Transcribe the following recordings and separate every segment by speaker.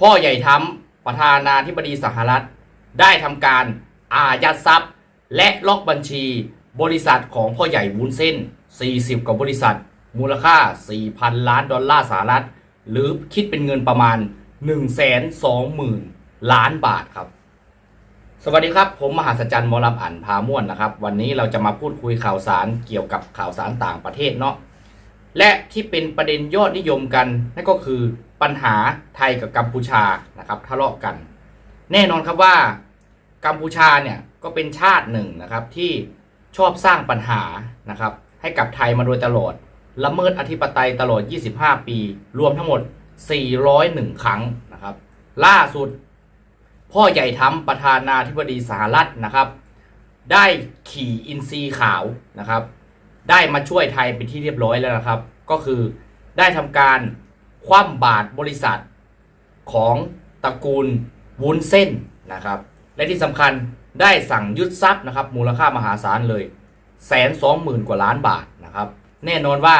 Speaker 1: พ่อใหญ่ทำประธานาธิบดีสหรัฐ ได้ทำการอายัดทรัพย์ และล็อกบัญชี บริษัทของพ่อใหญ่วุ้นเส้น 40 กว่าบริษัท มูลค่า 4,000 ล้านดอลลาร์สหรัฐ หรือคิดเป็นเงินประมาณ 120,000 ล้านบาทครับ สวัสดีครับ ผมมหาสจรรย์มอลำอันพาม่วนนะครับ วันนี้เราจะมาพูดคุยข่าวสารเกี่ยวกับข่าวสารต่างประเทศเนาะ และที่เป็นประเด็นยอดนิยมกันนั่นก็คือปัญหาไทยกับกัมพูชานะครับทะเลาะกัน แน่นอนครับว่า กัมพูชาเนี่ยก็เป็นชาติหนึ่งนะครับที่ชอบสร้างปัญหานะครับให้กับไทยมาโดยตลอด ละเมิดอธิปไตยตลอด 25 ปี รวมทั้งหมด 401 ครั้งนะครับ ล่าสุด พ่อใหญ่ทำประธานาธิบดีสหรัฐนะครับ ได้ขี่อินซีขาวนะครับ ได้มาช่วยไทยเป็นที่เรียบร้อยแล้วนะครับ ก็คือได้ทำการคว่ำบาตรบริษัทของตระกูลวุ้นเส้นนะครับ และที่สำคัญได้สั่งยึดทรัพย์นะครับ มูลค่ามหาศาลเลยแสนสองหมื่นกว่าล้านบาทนะครับ แน่นอนว่า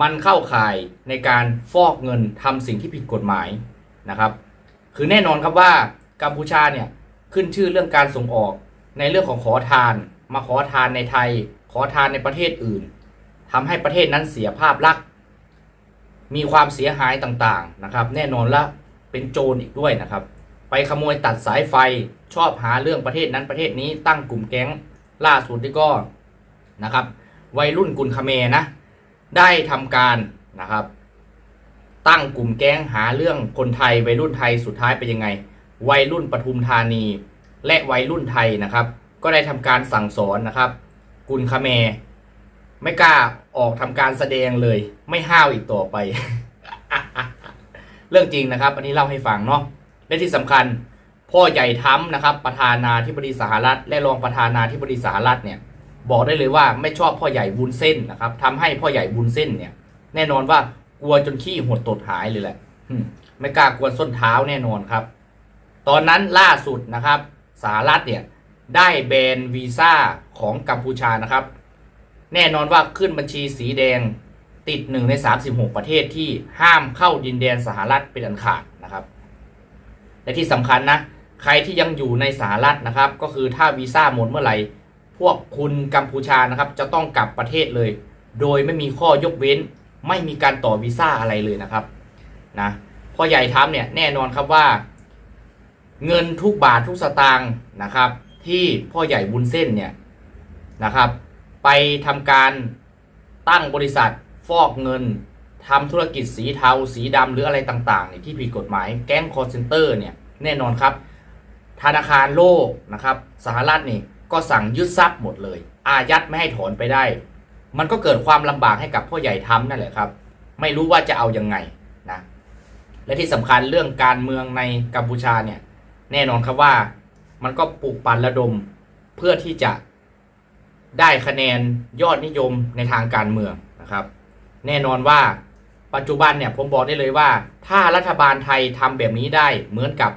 Speaker 1: มันเข้าข่ายในการฟอกเงินทำสิ่งที่ผิดกฎหมายนะครับ คือแน่นอนครับว่ากัมพูชาเนี่ยขึ้นชื่อเรื่องการส่งออกในเรื่องของขอทาน มาขอทานในไทยขอทานในประเทศอื่นทำให้ประเทศนั้นเสียภาพลักษณ์มีความเสียหายต่างๆนะครับ แน่นอนละเป็นโจรอีกด้วยนะครับ ไปขโมยตัดสายไฟชอบหาเรื่องประเทศนั้นประเทศนี้ตั้งกลุ่มแก๊งล่าสุดที่ก็นะครับ วัยรุ่นกุลคเมนะ ได้ทำการนะครับ ตั้งกลุ่มแก๊งหาเรื่องคนไทยวัยรุ่นไทยสุดท้ายเป็นยังไง วัยรุ่นปทุมธานี และวัยรุ่นไทยนะครับ ก็ได้ทำการสั่งสอนนะครับ กุลคเม ไม่กล้าออกทำการแสดงเลย ไม่ห้าวอีกต่อไป เรื่องจริงนะครับ อันนี้เล่าให้ฟังเนาะและที่สำคัญพ่อใหญ่ทั้มนะครับ ประธานาธิบดีสหรัฐ และรองประธานาธิบดีสหรัฐเนี่ย บอกได้เลยว่าไม่ชอบพ่อใหญ่บุญเส้นนะครับทำให้พ่อใหญ่บุญเส้นเนี่ย แน่นอนว่ากลัวจนขี้หดตดหายเลยแหละไม่กล้ากวนส้นเท้าแน่นอนครับ ตอนนั้นล่าสุดนะครับสหรัฐเนี่ย ได้แบนวีซ่าของกัมพูชานะครับ แน่นอนว่าขึ้นบัญชีสีแดงติดหนึ่งใน 36 ประเทศที่ห้ามเข้าดินแดนสหรัฐเป็นอันขาดนะครับ และที่สำคัญนะ ใครที่ยังอยู่ในสหรัฐนะครับ ก็คือถ้าวีซ่าหมดเมื่อไหร่ พวกคุณกัมพูชานะครับจะต้องกลับประเทศเลย โดยไม่มีข้อยกเว้น ไม่มีการต่อวีซ่าอะไรเลยนะครับนะพ่อใหญ่ทำเนี่ยแน่นอนครับว่า เงินทุกบาททุกสตางค์นะครับ ที่พ่อใหญ่บุญเส้นเนี่ยนะครับ ไปทำการตั้งบริษัทฟอกเงินทำธุรกิจสีเทาสีดำหรืออะไรต่างๆเนี่ยที่ผิดกฎหมายแก๊งคอร์เซนเตอร์เนี่ยแน่นอนครับ ธนาคารโลกนะครับสหรัฐนี่ก็สั่งยึดทรัพย์หมดเลย อายัดไม่ให้ถอนไปได้ มันก็เกิดความลำบากให้กับพ่อใหญ่ทำนั่นแหละครับ ไม่รู้ว่าจะเอายังไงนะและที่สำคัญเรื่องการเมืองในกัมพูชาเนี่ยแน่นอนครับว่า มันก็ปลุกปั่นระดมเพื่อที่จะได้คะแนนยอดนิยมในทางการเมืองนะครับ แน่นอนว่าปัจจุบันเนี่ยผมบอกได้เลยว่า ถ้ารัฐบาลไทยทำแบบนี้ได้เหมือนกับ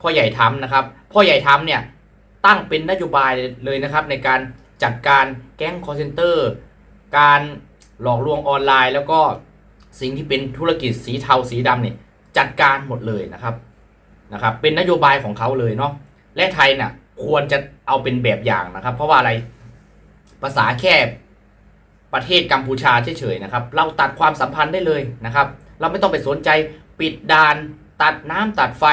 Speaker 1: พ่อใหญ่ทำนะครับ พ่อใหญ่ทำเนี่ยตั้งเป็นนโยบายเลยนะครับในการจัดการแก๊งคอร์เซนเตอร์การหลอกลวงออนไลน์ แล้วก็สิ่งที่เป็นธุรกิจสีเทาสีดำเนี่ยจัดการหมดเลยนะครับนะครับ เป็นนโยบายของเขาเลยเนาะ และไทยเนี่ยควรจะเอาเป็นแบบอย่างนะครับ เพราะว่าอะไรภาษาแค่ประเทศกัมพูชาเฉยๆนะครับ เราตัดความสัมพันธ์ได้เลยนะครับ เราไม่ต้องไปสนใจปิดด่านตัดน้ำตัดไฟ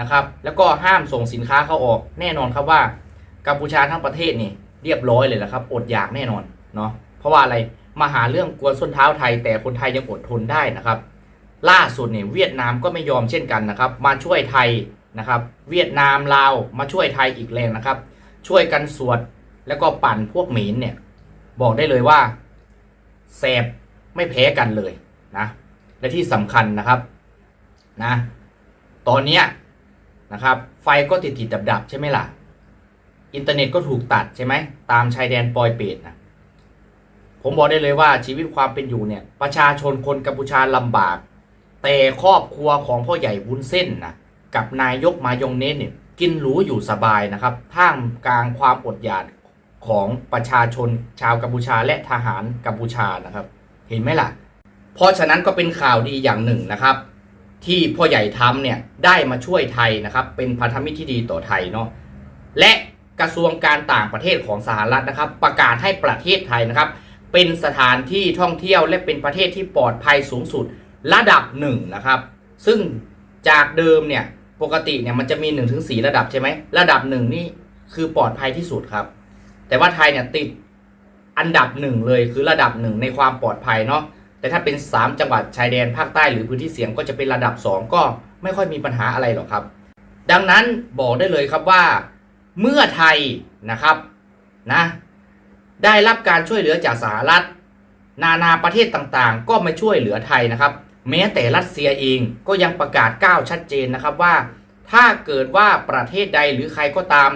Speaker 1: นะครับ แล้วก็ห้ามส่งสินค้าเข้าออกแน่นอนครับว่ากัมพูชาทั้งประเทศนี่เรียบร้อยเลยแหละครับ อดอยากแน่นอนเนาะเพราะว่าอะไรมาหาเรื่องกวนส้นเท้าไทย แต่คนไทยยังอดทนได้นะครับ ล่าสุดเนี่ยเวียดนามก็ไม่ยอมเช่นกันนะครับ มาช่วยไทย นะครับ เวียดนามลาวมาช่วยไทยอีกแรงนะครับ ช่วยกันสวดแล้วก็ปั่นพวกหมีนเนี่ย บอกได้เลยว่าแสบไม่แพ้กันเลยนะ และที่สำคัญนะครับนะ ตอนนี้นะครับ ไฟก็ติดติดดับดับใช่ไหมล่ะ อินเทอร์เน็ตก็ถูกตัดใช่ไหม ตามชายแดนปอยเปตนะผมบอกได้เลยว่าชีวิตความเป็นอยู่เนี่ย ประชาชนคนกัมพูชาลำบาก แต่ครอบครัวของพ่อใหญ่วุ้นเส้นนะ กับนายกมายองเนสเนี่ยกินหรูอยู่สบายนะครับท่ามกลางความอดอยากของประชาชนชาวกัมพูชาและทหารกัมพูชานะครับ เห็นไหมล่ะ เพราะฉะนั้นก็เป็นข่าวดีอย่างหนึ่งนะครับ ที่พ่อใหญ่ทำเนี่ยได้มาช่วยไทยนะครับ เป็นพันธมิตรที่ดีต่อไทยเนาะและกระทรวงการต่างประเทศของสหรัฐนะครับ ประกาศให้ประเทศไทยนะครับ เป็นสถานที่ท่องเที่ยวและเป็นประเทศที่ปลอดภัยสูงสุดระดับหนึ่งนะครับ ซึ่งจากเดิมเนี่ย ปกติเนี่ยมันจะมี1นถึงสระดับใช่ไหมระดับหนึ่งนี่คือปลอดภัยที่สุดครับ แต่ว่าไทยเนี่ยติดอันดับหนึ่งเลยคือระดับหนึ่งในความปลอดภัยเนาะแต่ถ้าเป็น 3 จังหวัดชายแดนภาคใต้หรือพื้นที่เสี่ยงก็จะเป็นระดับ 2 ก็ไม่ค่อยมีปัญหาอะไรหรอกครับ ดังนั้นบอกได้เลยครับว่าเมื่อไทยนะครับนะได้รับการช่วยเหลือจากสหรัฐ นานาประเทศต่างๆ ก็มาช่วยเหลือไทยนะครับ แม้แต่รัสเซียเองก็ยังประกาศก้าวชัดเจนนะครับว่า ถ้าเกิดว่าประเทศใดหรือใครก็ตาม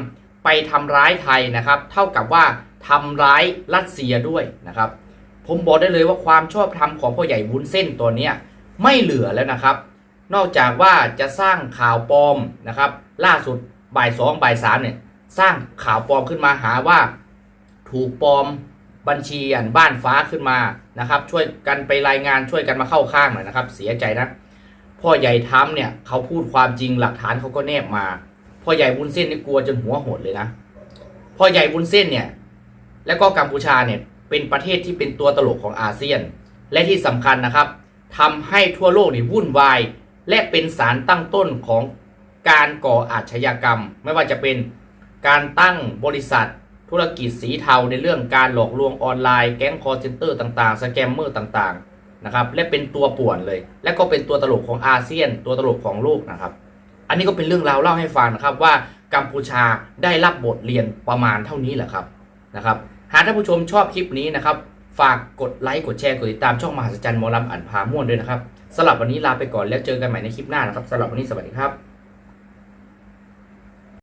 Speaker 1: ไปทำร้ายไทยนะครับ เท่ากับว่าทำร้ายรัสเซียด้วยนะครับ ผมบอกได้เลยว่าความชอบธรรมของพ่อใหญ่วุ้นเส้นตัวเนี้ยไม่เหลือแล้วนะครับ นอกจากว่าจะสร้างข่าวปลอมนะครับ ล่าสุดบ่ายสองบ่ายสามเนี่ยสร้างข่าวปลอมขึ้นมาหาว่า ถูกปลอม บัญชีอันบ้านฟ้าขึ้นมานะครับ ช่วยกันไปรายงานช่วยกันมาเข้าข้างหน่อยนะครับ เสียใจนะพ่อใหญ่ท้ำเนี่ยเขาพูดความจริงหลักฐานเขาก็แนบมา พ่อใหญ่บุญเส้นนี่กลัวจนหัวหดเลยนะพ่อใหญ่บุญเส้นเนี่ยและก็กัมพูชาเนี่ยเป็นประเทศที่เป็นตัวตลกของอาเซียน และที่สำคัญนะครับทำให้ทั่วโลกนี่วุ่นวาย และเป็นสารตั้งต้นของการก่ออาชญากรรม ไม่ว่าจะเป็นการตั้งบริษัท ธุรกิจสีเทาในเรื่องการหลอกลวงออนไลน์แก๊งคอร์เซนเตอร์ต่างๆ สแกมเมอร์ต่างๆนะครับและเป็นตัวป่วนเลย และก็เป็นตัวตลกของอาเซียน ตัวตลกของโลกนะครับ อันนี้ก็เป็นเรื่องราวเล่าให้ฟังนะครับว่ากัมพูชาได้รับบทเรียนประมาณเท่านี้แหละครับนะครับหากท่านผู้ชมชอบคลิปนี้นะครับฝากกดไลค์กดแชร์กดติดตามช่องมหัศจรรย์มอลำอันพาม่วนด้วยนะครับสำหรับวันนี้ลาไปก่อนแล้วเจอกันใหม่ในคลิปหน้านะครับสำหรับวันนี้สวัสดีครับ